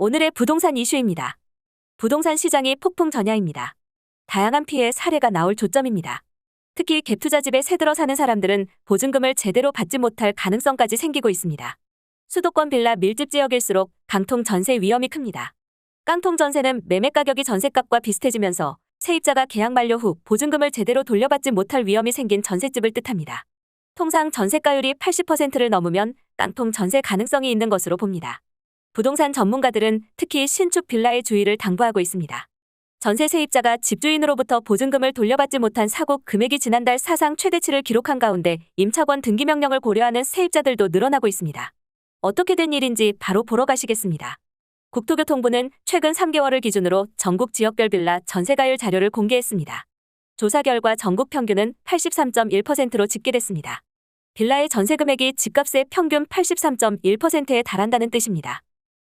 오늘의 부동산 이슈입니다. 부동산 시장이 폭풍 전야입니다. 다양한 피해 사례가 나올 조점입니다. 특히 갭 투자집에 새들어 사는 사람들은 보증금을 제대로 받지 못할 가능성까지 생기고 있습니다. 수도권 빌라 밀집 지역일수록 강통 전세 위험이 큽니다. 깡통 전세는 매매 가격이 전세값과 비슷해지면서 세입자가 계약 만료 후 보증금을 제대로 돌려받지 못할 위험이 생긴 전셋집을 뜻합니다. 통상 전세가율이 80%를 넘으면 깡통 전세 가능성이 있는 것으로 봅니다. 부동산 전문가들은 특히 신축 빌라의 주의를 당부하고 있습니다. 전세 세입자가 집주인으로부터 보증금을 돌려받지 못한 사고 금액이 지난달 사상 최대치를 기록한 가운데 임차권 등기 명령을 고려하는 세입자들도 늘어나고 있습니다. 어떻게 된 일인지 바로 보러 가시겠습니다. 국토교통부는 최근 3개월을 기준으로 전국 지역별 빌라 전세가율 자료를 공개했습니다. 조사 결과 전국 평균은 83.1%로 집계됐습니다. 빌라의 전세 금액이 집값의 평균 83.1%에 달한다는 뜻입니다.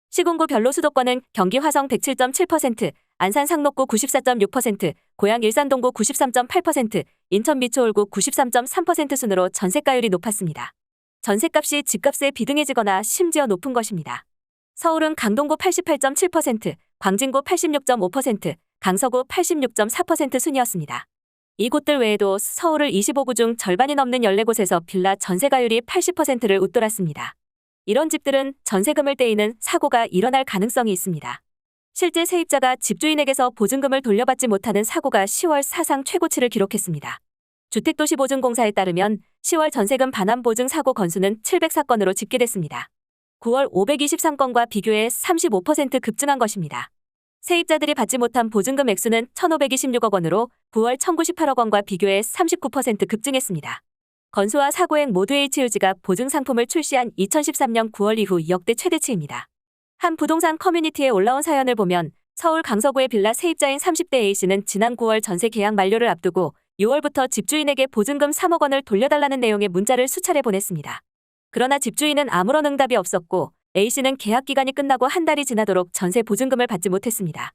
시군구별로 수도권은 경기 화성 107.7%, 안산 상록구 94.6%, 고양 일산동구 93.8%, 인천 미추홀구 93.3% 순으로 전세가율이 높았습니다. 전세값이 집값에 비등해지거나 심지어 높은 것입니다. 서울은 강동구 88.7%, 광진구 86.5%, 강서구 86.4% 순이었습니다. 이곳들 외에도 서울을 25구 중 절반이 넘는 14곳에서 빌라 전세가율이 80%를 웃돌았습니다. 이런 집들은 전세금을 떼이는 사고가 일어날 가능성이 있습니다. 실제 세입자가 집주인에게서 보증금을 돌려받지 못하는 사고가 10월 사상 최고치를 기록했습니다. 주택도시보증공사에 따르면 10월 전세금 반환 보증 사고 건수는 700사건으로 집계됐습니다. 9월 523건과 비교해 35% 급증한 것입니다. 세입자들이 받지 못한 보증금 액수는 1,526억 원으로 9월 1,098억 원과 비교해 39% 급증했습니다. 건수와 사고액 모두의 H유지가 보증 상품을 출시한 2013년 9월 이후 역대 최대치입니다. 한 부동산 커뮤니티에 올라온 사연을 보면 서울 강서구의 빌라 세입자인 30대 A씨는 지난 9월 전세 계약 만료를 앞두고 6월부터 집주인에게 보증금 3억 원을 돌려달라는 내용의 문자를 수차례 보냈습니다. 그러나 집주인은 아무런 응답이 없었고 A씨는 계약 기간이 끝나고 한 달이 지나도록 전세 보증금을 받지 못했습니다.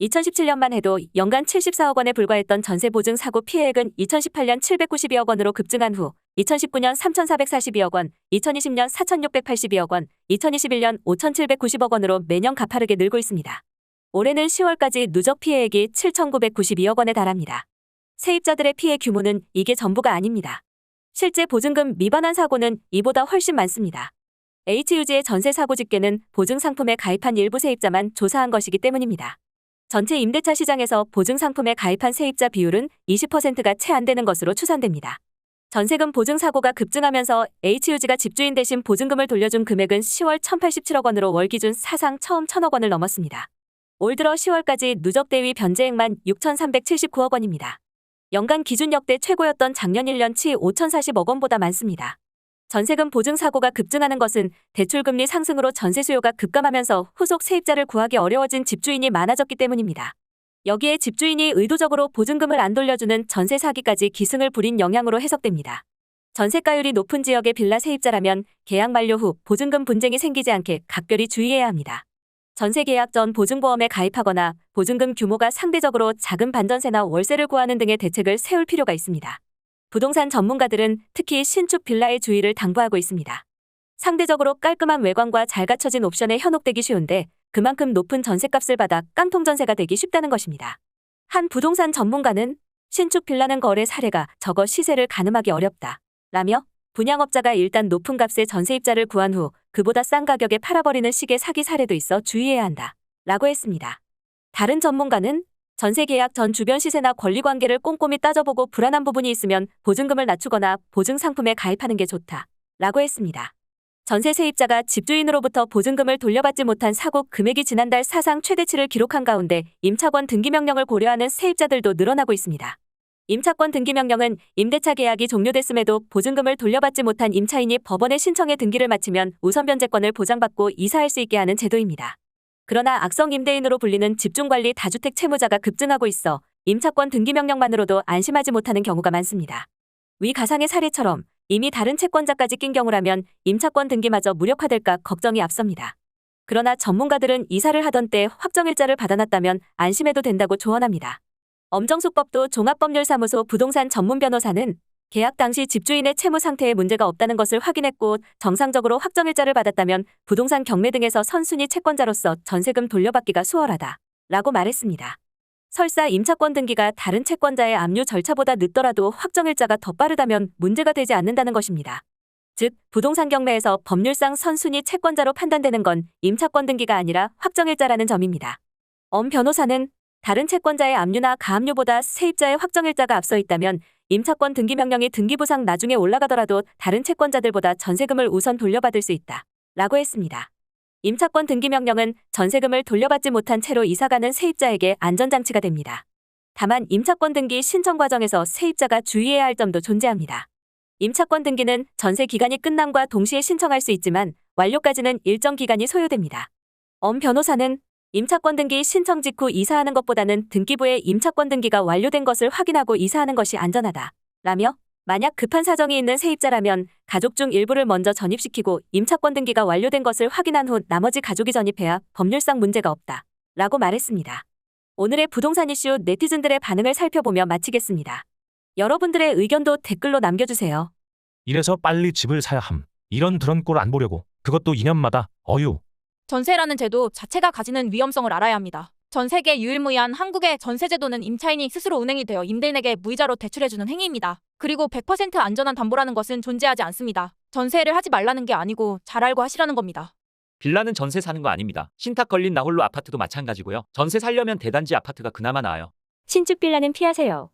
2017년만 해도 연간 74억 원에 불과했던 전세 보증 사고 피해액은 2018년 792억 원으로 급증한 후 2019년 3,442억 원, 2020년 4,682억 원, 2021년 5,790억 원으로 매년 가파르게 늘고 있습니다. 올해는 10월까지 누적 피해액이 7,992억 원에 달합니다. 세입자들의 피해 규모는 이게 전부가 아닙니다. 실제 보증금 미반환 사고는 이보다 훨씬 많습니다. H유지의 전세 사고 집계는 보증 상품에 가입한 일부 세입자만 조사한 것이기 때문입니다. 전체 임대차 시장에서 보증 상품에 가입한 세입자 비율은 20%가 채 안 되는 것으로 추산됩니다. 전세금 보증 사고가 급증하면서 H유지가 집주인 대신 보증금을 돌려준 금액은 10월 1,087억 원으로 월 기준 사상 처음 1,000억 원을 넘었습니다. 올 들어 10월까지 누적 대위 변제액만 6,379억 원입니다. 연간 기준 역대 최고였던 작년 1년치 5,040억 원보다 많습니다. 전세금 보증 사고가 급증하는 것은 대출금리 상승으로 전세 수요가 급감하면서 후속 세입자를 구하기 어려워진 집주인이 많아졌기 때문입니다. 여기에 집주인이 의도적으로 보증금을 안 돌려주는 전세 사기까지 기승을 부린 영향으로 해석됩니다. 전세가율이 높은 지역의 빌라 세입자라면 계약 만료 후 보증금 분쟁이 생기지 않게 각별히 주의해야 합니다. 전세 계약 전 보증보험에 가입하거나 보증금 규모가 상대적으로 작은 반전세나 월세를 구하는 등의 대책을 세울 필요가 있습니다. 부동산 전문가들은 특히 신축 빌라의 주의를 당부하고 있습니다. 상대적으로 깔끔한 외관과 잘 갖춰진 옵션에 현혹되기 쉬운데 그만큼 높은 전세값을 받아 깡통 전세가 되기 쉽다는 것입니다. 한 부동산 전문가는 신축 빌라는 거래 사례가 적어 시세를 가늠하기 어렵다. 라며 분양업자가 일단 높은 값에 전세입자를 구한 후 그보다 싼 가격에 팔아버리는 식의 사기 사례도 있어 주의해야 한다. 라고 했습니다. 다른 전문가는 전세 계약 전 주변 시세나 권리 관계를 꼼꼼히 따져보고 불안한 부분이 있으면 보증금을 낮추거나 보증 상품에 가입하는 게 좋다. 라고 했습니다. 전세 세입자가 집주인으로부터 보증금을 돌려받지 못한 사고 금액이 지난달 사상 최대치를 기록한 가운데 임차권 등기 명령을 고려하는 세입자들도 늘어나고 있습니다. 임차권 등기 명령은 임대차 계약이 종료됐음에도 보증금을 돌려받지 못한 임차인이 법원에 신청해 등기를 마치면 우선 변제권을 보장받고 이사할 수 있게 하는 제도입니다. 그러나 악성 임대인으로 불리는 집중관리 다주택 채무자가 급증하고 있어 임차권 등기 명령만으로도 안심하지 못하는 경우가 많습니다. 위 가상의 사례처럼 이미 다른 채권자까지 낀 경우라면 임차권 등기마저 무력화될까 걱정이 앞섭니다. 그러나 전문가들은 이사를 하던 때 확정일자를 받아놨다면 안심해도 된다고 조언합니다. 엄정숙법도 종합법률사무소 부동산 전문 변호사는 계약 당시 집주인의 채무 상태에 문제가 없다는 것을 확인했고 정상적으로 확정일자를 받았다면 부동산 경매 등에서 선순위 채권자로서 전세금 돌려받기가 수월하다. 라고 말했습니다. 설사 임차권 등기가 다른 채권자의 압류 절차보다 늦더라도 확정일자가 더 빠르다면 문제가 되지 않는다는 것입니다. 즉, 부동산 경매에서 법률상 선순위 채권자로 판단되는 건 임차권 등기가 아니라 확정일자라는 점입니다. 엄 변호사는 다른 채권자의 압류나 가압류보다 세입자의 확정일자가 앞서 있다면 임차권 등기 명령이 등기부상 나중에 올라가더라도 다른 채권자들보다 전세금을 우선 돌려받을 수 있다. 라고 했습니다. 임차권 등기 명령은 전세금을 돌려받지 못한 채로 이사가는 세입자에게 안전장치가 됩니다. 다만 임차권 등기 신청 과정에서 세입자가 주의해야 할 점도 존재합니다. 임차권 등기는 전세 기간이 끝남과 동시에 신청할 수 있지만 완료까지는 일정 기간이 소요됩니다. 엄 변호사는 임차권 등기 신청 직후 이사하는 것보다는 등기부에 임차권 등기가 완료된 것을 확인하고 이사하는 것이 안전하다. 라며 만약 급한 사정이 있는 세입자라면 가족 중 일부를 먼저 전입시키고 임차권 등기가 완료된 것을 확인한 후 나머지 가족이 전입해야 법률상 문제가 없다. 라고 말했습니다. 오늘의 부동산 이슈 네티즌들의 반응을 살펴보며 마치겠습니다. 여러분들의 의견도 댓글로 남겨주세요. 이래서 빨리 집을 사야 함. 이런 드런 꼴 안 보려고. 그것도 2년마다. 어유. 전세라는 제도 자체가 가지는 위험성을 알아야 합니다. 전 세계 유일무이한 한국의 전세 제도는 임차인이 스스로 은행이 되어 임대인에게 무이자로 대출해주는 행위입니다. 그리고 100% 안전한 담보라는 것은 존재하지 않습니다. 전세를 하지 말라는 게 아니고 잘 알고 하시라는 겁니다. 빌라는 전세 사는 거 아닙니다. 신탁 걸린 나홀로 아파트도 마찬가지고요. 전세 살려면 대단지 아파트가 그나마 나아요. 신축 빌라는 피하세요.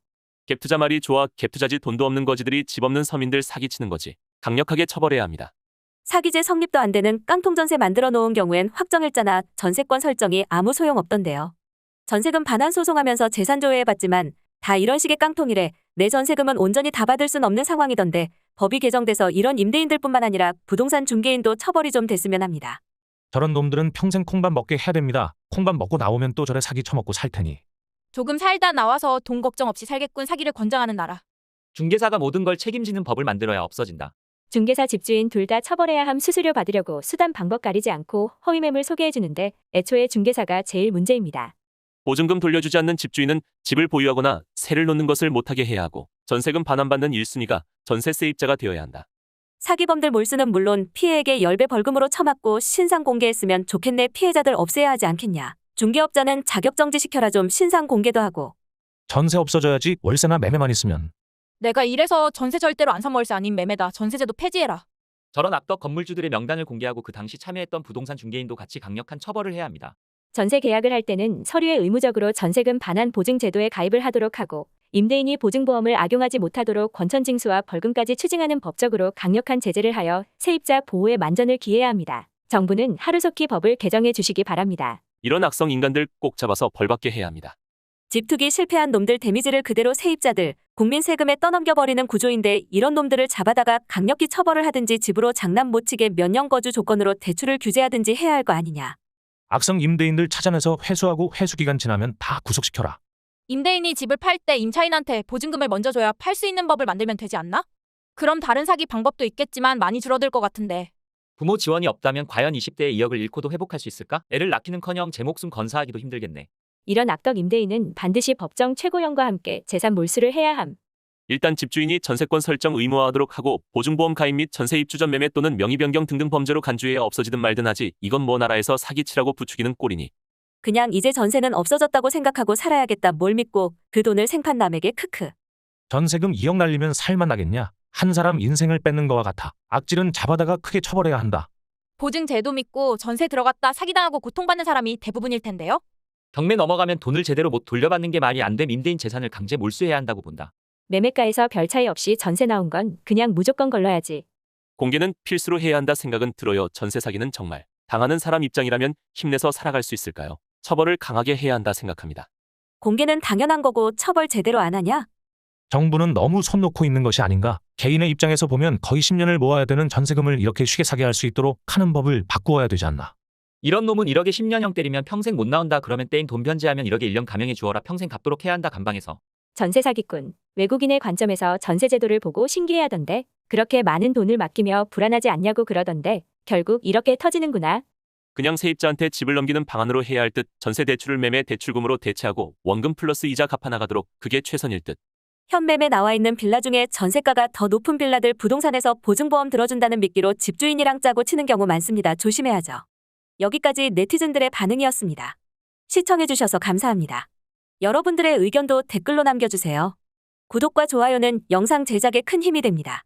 갭 투자 말이 좋아 갭 투자지 돈도 없는 거지들이 집 없는 서민들 사기치는 거지. 강력하게 처벌해야 합니다. 사기죄 성립도 안 되는 깡통전세 만들어 놓은 경우엔 확정일자나 전세권 설정이 아무 소용 없던데요. 전세금 반환 소송하면서 재산 조회해봤지만 다 이런 식의 깡통이래 내 전세금은 온전히 다 받을 순 없는 상황이던데 법이 개정돼서 이런 임대인들뿐만 아니라 부동산 중개인도 처벌이 좀 됐으면 합니다. 저런 놈들은 평생 콩밥 먹게 해야 됩니다. 콩밥 먹고 나오면 또 저래 사기 쳐먹고 살 테니. 조금 살다 나와서 돈 걱정 없이 살겠군 사기를 권장하는 나라. 중개사가 모든 걸 책임지는 법을 만들어야 없어진다. 중개사 집주인 둘 다 처벌해야 함 수수료 받으려고 수단 방법 가리지 않고 허위 매물 소개해 주는데 애초에 중개사가 제일 문제입니다. 보증금 돌려주지 않는 집주인은 집을 보유하거나 세를 놓는 것을 못하게 해야 하고 전세금 반환받는 1순위가 전세 세입자가 되어야 한다. 사기범들 몰수는 물론 피해에게 10배 벌금으로 처맞고 신상 공개했으면 좋겠네 피해자들 없애야 하지 않겠냐. 중개업자는 자격정지 시켜라 좀 신상 공개도 하고. 전세 없어져야지 월세나 매매만 있으면. 내가 이래서 전세 절대로 안 사월세 아닌 매매다. 전세제도 폐지해라. 저런 악덕 건물주들의 명단을 공개하고 그 당시 참여했던 부동산 중개인도 같이 강력한 처벌을 해야 합니다. 전세 계약을 할 때는 서류에 의무적으로 전세금 반환 보증 제도에 가입을 하도록 하고 임대인이 보증보험을 악용하지 못하도록 권천징수와 벌금까지 추징하는 법적으로 강력한 제재를 하여 세입자 보호에 만전을 기해야 합니다. 정부는 하루속히 법을 개정해 주시기 바랍니다. 이런 악성 인간들 꼭 잡아서 벌받게 해야 합니다. 집 투기 실패한 놈들 데미지를 그대로 세입자들, 국민 세금에 떠넘겨버리는 구조인데 이런 놈들을 잡아다가 강력히 처벌을 하든지 집으로 장난 못 치게 몇 년 거주 조건으로 대출을 규제하든지 해야 할 거 아니냐. 악성 임대인들 찾아내서 회수하고 회수 기간 지나면 다 구속시켜라. 임대인이 집을 팔 때 임차인한테 보증금을 먼저 줘야 팔 수 있는 법을 만들면 되지 않나? 그럼 다른 사기 방법도 있겠지만 많이 줄어들 것 같은데. 부모 지원이 없다면 과연 20대의 2억을 잃고도 회복할 수 있을까? 애를 낳기는커녕 제 목숨 건사하기도 힘들겠네. 이런 악덕 임대인은 반드시 법정 최고형과 함께 재산 몰수를 해야 함. 일단 집주인이 전세권 설정 의무화하도록 하고 보증보험 가입 및 전세 입주 전 매매 또는 명의 변경 등등 범죄로 간주해야 없어지든 말든 하지 이건 뭐 나라에서 사기치라고 부추기는 꼴이니 그냥 이제 전세는 없어졌다고 생각하고 살아야겠다 뭘 믿고 그 돈을 생판 남에게 크크. 전세금 2억 날리면 살만 나겠냐? 한 사람 인생을 뺏는 거와 같아. 악질은 잡아다가 크게 처벌해야 한다. 보증 제도 믿고 전세 들어갔다 사기당하고 고통받는 사람이 대부분일 텐데요. 경매 넘어가면 돈을 제대로 못 돌려받는 게 말이 안됨 임대인 재산을 강제 몰수해야 한다고 본다. 매매가에서 별 차이 없이 전세 나온 건 그냥 무조건 걸러야지. 공개는 필수로 해야 한다 생각은 들어요. 전세 사기는 정말 당하는 사람 입장이라면 힘내서 살아갈 수 있을까요? 처벌을 강하게 해야 한다 생각합니다. 공개는 당연한 거고 처벌 제대로 안 하냐? 정부는 너무 손 놓고 있는 것이 아닌가? 개인의 입장에서 보면 거의 10년을 모아야 되는 전세금을 이렇게 쉽게 사게 할 수 있도록 하는 법을 바꾸어야 되지 않나? 이런 놈은 1억에 10년형 때리면 평생 못 나온다 그러면 떼인 돈 변제하면 1억에 1년 감형해 주어라 평생 갚도록 해야 한다 감방에서. 전세 사기꾼. 외국인의 관점에서 전세 제도를 보고 신기해하던데 그렇게 많은 돈을 맡기며 불안하지 않냐고 그러던데 결국 이렇게 터지는구나. 그냥 세입자한테 집을 넘기는 방안으로 해야 할 듯 전세 대출을 매매 대출금으로 대체하고 원금 플러스 이자 갚아 나가도록 그게 최선일 듯. 현매매 나와 있는 빌라 중에 전세가가 더 높은 빌라들 부동산에서 보증보험 들어준다는 미끼로 집주인이랑 짜고 치는 경우 많습니다. 조심해야죠. 여기까지 네티즌들의 반응이었습니다. 시청해주셔서 감사합니다. 여러분들의 의견도 댓글로 남겨주세요. 구독과 좋아요는 영상 제작에 큰 힘이 됩니다.